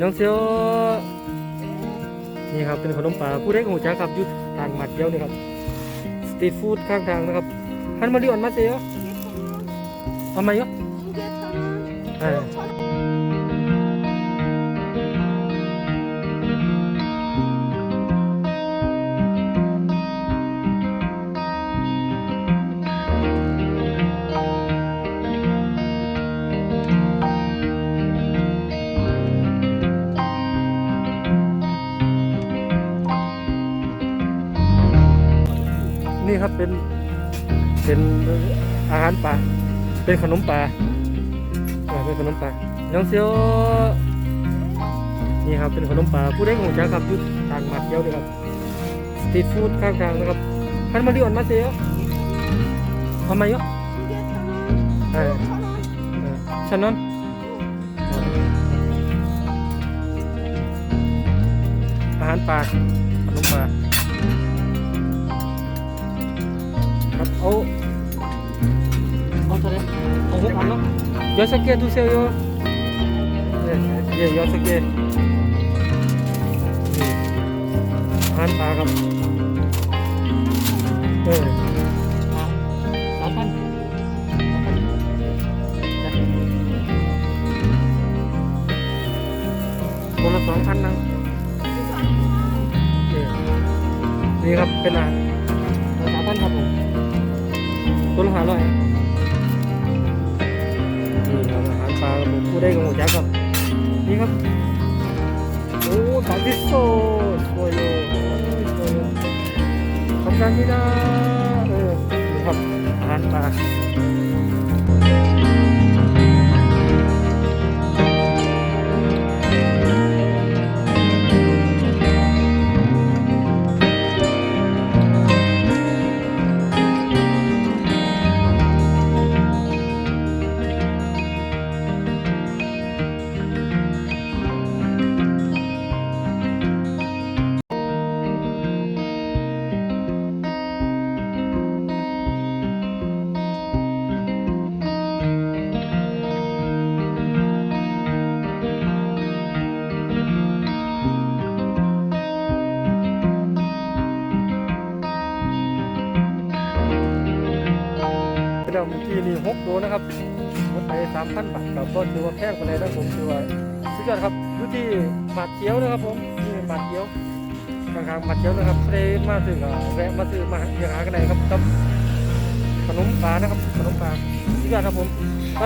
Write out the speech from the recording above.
น้องเซียวนี่ครับเป็นขนมป่าผู้ได้ของจ้าครับอยู่ทางหมัดเดียวนี่ครับสตรีทฟู้ดข้างทางนะครับฮันมาดิออนมาเซียวเอามาเยอะ두개 นี่ครับเป็นเป็นอาหารป่าเป็นขนมป่าเป็นขนมป่าน้องเซียวนี่ครับเป็นขนมป่าผู้ได้ของจ้าครับยุทต่างมาเที่ยวเลยครับสตรีทฟู้ดข้างทางนะครับขันมาดีอ่อนมาเซียวทำไมเยอะฉันนั้นอาหารป่าขนมป่า เอาหกอันเนาะยอสเกะดูเซลโยเย่เย่ยอสเกะนี่ครับเออสามพันสามพันจ้ะคนละสองพันนะนี่ครับเป็นอาหารสามพันครับผมตัวละห้าร้อยารปลาครับผมผู้ได้กับหมูจักครับนี่ครับโอนี่ครับอาหารปลาเดิมทีนี่หกตัวนะครับหมดไปสามพันบาทกับก็ถือว่าแพงไปเลยนะผมถือว่าสุดยอดครับอยู่ที่หมัดเขียวนะครับผมนี่หมัดเขียวกลางๆหมัดเขียวนะครับใครมาซื้อแวะมาซื้อมาหากันไหนครับกับขนมปลานะครับขนมปลาสุดยอดครับผมไป